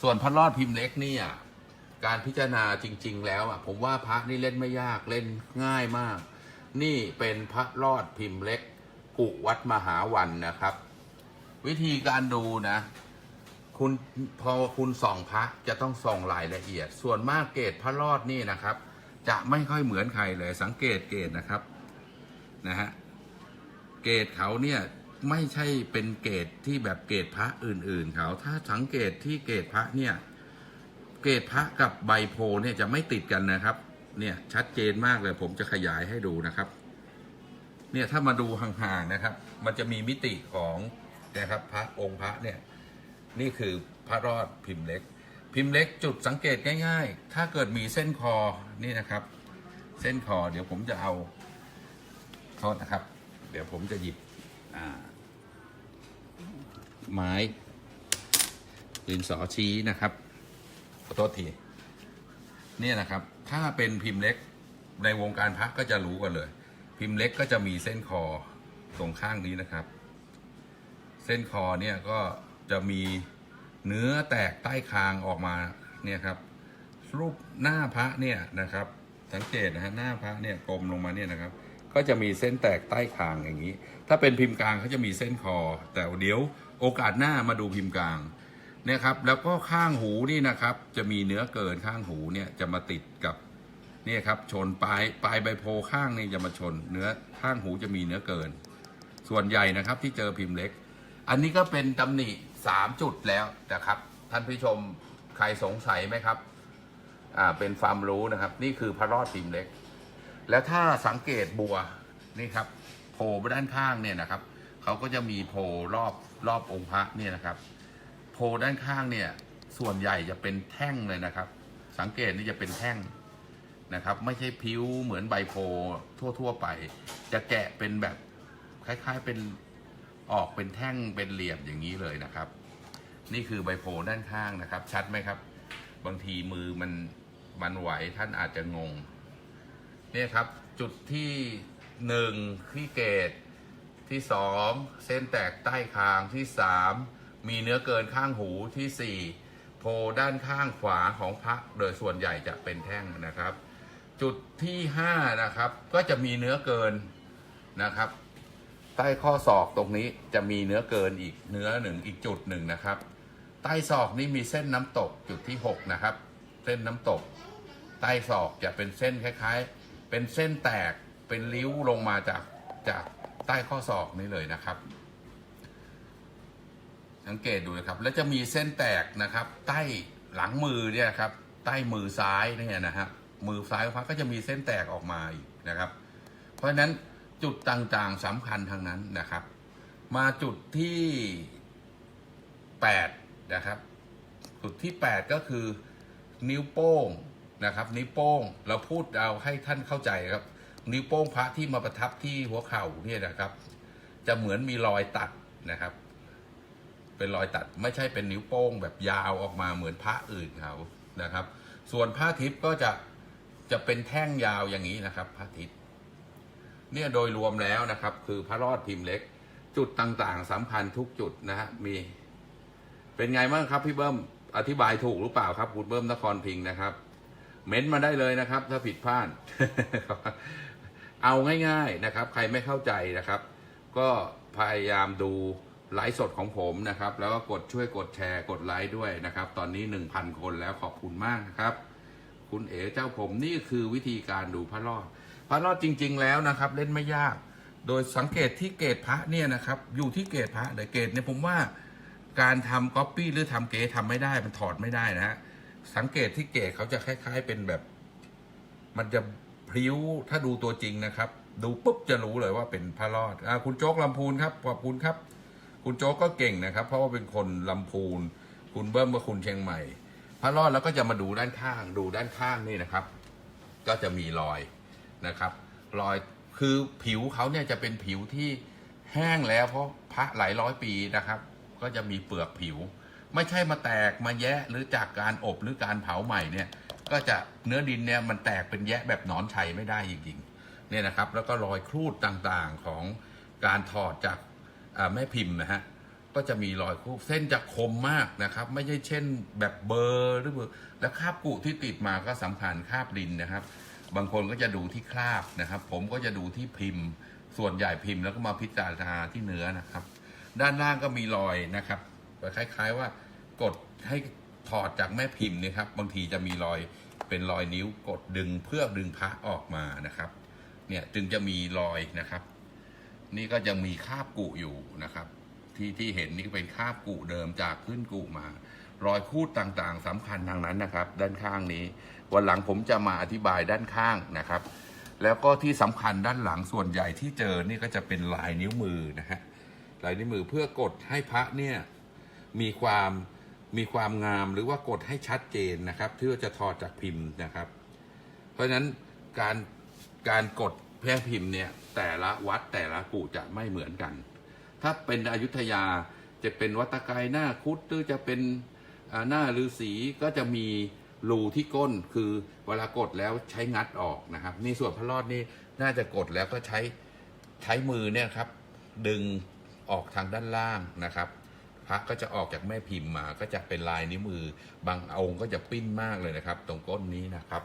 ส่วนพระรอดพิมพ์เล็กเนี่ยการพิจารณาจริง ๆ แล้วอะผมว่าพระนี่เล่นไม่ยากเล่นง่ายมาก นี่เป็นพระรอดพิมพ์เล็กกุวัดมหาวันนะครับ วิธีการดูนะ คุณพอคุณส่องพระจะต้องส่องรายละเอียด ส่วนมากเกรดพระรอดนี่นะครับ จะไม่ค่อยเหมือนใครเลยสังเกตเกรดนะครับนะฮะเกรดเขาเนี่ย ไม่ใช่เป็นเกรดที่แบบเกรดพระอื่น ๆ เขาถ้าสังเกตที่เกรดพระเนี่ย เกรดพระกับใบโพเนี่ยจะไม่ติดกันนะครับ เนี่ยชัดเจนมากเลย ผมจะขยายให้ดูนะครับ เนี่ยถ้ามาดูห่างๆนะครับ มันจะมีมิติของนะครับพระองค์พระเนี่ย นี่คือพระรอดพิมพ์เล็ก พิมพ์เล็กจุดสังเกตง่าย ๆ ถ้าเกิดมีเส้นคอนี่นะครับ เส้นคอเดี๋ยวผมจะเอาโทษนะครับ เดี๋ยวผมจะหยิบ ไม้ดินสอชี้นะครับ ขอโทษทีเนี่ยนะครับ ถ้าเป็นพิมพ์เล็กในวงการพระก็จะรู้กันเลย พิมพ์เล็กก็จะมีเส้นคอตรงข้างนี้นะครับ เส้นคอเนี่ยก็จะมีเนื้อแตกใต้คางออกมาเนี่ยครับ รูปหน้าพระเนี่ยนะครับ สังเกตนะฮะหน้าพระเนี่ยกลมลงมาเนี่ยนะครับ ก็จะมีเส้นแตกใต้คางอย่างนี้ ถ้าเป็นพิมพ์กลางเขาจะมีเส้นคอ แต่เดี๋ยวโอกาสหน้ามาดูพิมพ์กลางเนี่ยครับ แล้วก็ข้างหูนี่นะครับ จะมีเนื้อเกินข้างหูเนี่ยจะมาติดกับเนี่ยครับชนปลายปลายใบโพข้างนี่จะมาชน เนื้อข้างหูจะมีเนื้อเกิน ส่วนใหญ่นะครับที่เจอพิมพ์เล็ก อันนี้ก็เป็นตำหนิสามจุดแล้วนะครับ ท่านผู้ชมใครสงสัยไหมครับ อ่าเป็นความรู้นะครับ นี่คือพระรอดพิมพ์เล็ก แล้วถ้าสังเกตบัวนี่ครับโผล่ด้านข้างเนี่ยนะครับเขาก็จะมีโผล่รอบรอบองค์พระเนี่ยนะครับโผล่ด้านข้างเนี่ยส่วนใหญ่จะเป็นแท่งเลยนะครับ สังเกตนี่จะเป็นแท่งนะครับ ไม่ใช่ผิวเหมือนใบโพทั่ว ๆ ไป จะแกะเป็นแบบคล้ายๆเป็นออกเป็นแท่งเป็นเหลี่ยมอย่างนี้เลยนะครับ นี่คือใบโพด้านข้างนะครับ ชัดไหมครับ บางทีมือมันมันไหวท่านอาจจะงง เนี่ยครับจุดที่หนึ่งที่เกตที่สองเส้นแตกใต้คางที่สามมีเนื้อเกินข้างหูที่สี่โพด้านข้างขวาของพระโดยส่วนใหญ่จะเป็นแท่งนะครับ จุดที่ห้านะครับก็จะมีเนื้อเกินนะครับ ใต้ข้อศอกตรงนี้จะมีเนื้อเกินอีกเนื้อหนึ่งอีกจุดหนึ่งนะครับ ใต้ศอกนี้มีเส้นน้ำตกจุดที่หกนะครับ เส้นน้ำตก ใต้ศอกจะเป็นเส้นคล้ายๆ เป็นเส้นแตกเป็นริ้วลงมาจากจากใต้ข้อศอกนี้เลยนะครับ สังเกตดูนะครับ แล้วจะมีเส้นแตกนะครับ ใต้หลังมือเนี่ยครับ ใต้มือซ้ายเนี่ยนะฮะมือซ้ายของพระก็จะมีเส้นแตกออกมาอีกนะครับ เพราะฉะนั้นจุดต่างๆสำคัญทางนั้นนะครับ มาจุดที่แปดนะครับ จุดที่แปดก็คือนิ้วโป้ง นะครับ นิ้วโป้งเราพูดเอาให้ท่านเข้าใจครับ นิ้วโป้งพระที่มาประทับที่หัวเข่าเนี่ยนะครับ จะเหมือนมีรอยตัดนะครับ เป็นรอยตัดไม่ใช่เป็นนิ้วโป้งแบบยาวออกมาเหมือนพระอื่นเขานะครับ ส่วนผ้าทิพย์ก็จะจะเป็นแท่งยาวอย่างนี้นะครับผ้าทิพย์เนี่ยโดยรวมแล้วนะครับ คือพระรอดพิมพ์เล็ก จุดต่างๆสำคัญทุกจุดนะฮะมีเป็นไงบ้างครับพี่เบิ้มอธิบายถูกหรือเปล่าครับคุณเบิ้มนครพิงค์นะครับ เม้นต์มาได้เลยนะครับ ถ้าผิดพลาดเอาง่ายๆนะครับ ใครไม่เข้าใจนะครับ ก็พยายามดูไลฟ์สดของผมนะครับ แล้วก็กดช่วยกดแชร์กดไลค์ด้วยนะครับ ตอนนี้หนึ่งพันคนแล้วขอบคุณมากนะครับ คุณเอ๋เจ้าผมนี่คือวิธีการดูพระรอด พระรอดจริง ๆ แล้วนะครับ เล่นไม่ยาก โดยสังเกตที่เกตพระเนี่ยนะครับ อยู่ที่เกตพระเลยเกตเนี่ยผมว่า การทำก๊อปปี้หรือทำเกตทำไม่ได้มันถอดไม่ได้นะฮะ สังเกตที่เกตเขาจะคล้าย ๆ เป็นแบบ มันจะพริ้วถ้าดูตัวจริงนะครับ ดูปุ๊บจะรู้เลยว่าเป็นพระรอดอคุณโจ๊กลำพูนครับขอบคุณครับ คุณโจ๊กก็เก่งนะครับ เพราะว่าเป็นคนลำพูน คุณเบิ้มก็คุณเชียงใหม่ พระรอดแล้วก็จะมาดูด้านข้าง ดูด้านข้างนี่นะครับ ก็จะมีรอยนะครับ รอยคือผิวเขาเนี่ยจะเป็นผิวที่แห้งแล้วเพราะพระหลายร้อยปีนะครับ ก็จะมีเปลือกผิว ไม่ใช่มาแตกมาแยะหรือจากการอบหรือการเผาใหม่เนี่ย ก็จะเนื้อดินเนี่ยมันแตกเป็นแยะแบบหนอนชัยไม่ได้จริงๆเนี่ยนะครับ แล้วก็รอยครูดต่างๆของการถอดจากแม่พิมพ์นะฮะก็จะมีรอยคูบเส้นจะคมมากนะครับ ไม่ใช่เช่นแบบเบอร์หรือเบอร์แล้วคราบกุที่ติดมาก็สำคัญคราบดินนะครับ บางคนก็จะดูที่คราบนะครับ ผมก็จะดูที่พิมพ์ ส่วนใหญ่พิมพ์แล้วก็มาพิจารณาที่เนื้อนะครับ ด้านล่างก็มีรอยนะครับ คล้ายๆว่ากดให้ถอดจากแม่พิมพ์นะครับ บางทีจะมีรอยเป็นรอยนิ้วกดดึงเพื่อดึงพระออกมานะครับ เนี่ยจึงจะมีรอยนะครับ นี่ก็ยังมีคาบกุอยู่นะครับ ที่ที่เห็นนี่ก็เป็นคาบกุเดิมจากขึ้นกุมารอยคูดต่างๆสำคัญทางนั้นนะครับ ด้านข้างนี้ วันหลังผมจะมาอธิบายด้านข้างนะครับ แล้วก็ที่สำคัญด้านหลังส่วนใหญ่ที่เจอนี่ก็จะเป็นลายนิ้วมือนะฮะลายนิ้วมือเพื่อกดให้พระเนี่ย มีความมีความงามหรือว่ากดให้ชัดเจนนะครับที่ว่าจะถอดจากพิมพ์นะครับ เพราะฉะนั้นการการกดแพร่พิมพ์เนี่ยแต่ละวัดแต่ละกูจะไม่เหมือนกัน ถ้าเป็นอยุธยาจะเป็นวัตะไกรหน้าคุดหรือจะเป็นหน้าฤาษีก็จะมีรูที่ก้นคือเวลากดแล้วใช้งัดออกนะครับ นี่ส่วนพระรอดนี่น่าจะกดแล้วก็ใช้ใช้มือเนี่ยครับ ดึงออกทางด้านล่างนะครับ พระก็จะออกจากแม่พิมพ์มาก็จะเป็นลายนิ้วมือบางองค์ก็จะปิ้นมากเลยนะครับ ตรงก้นนี้นะครับ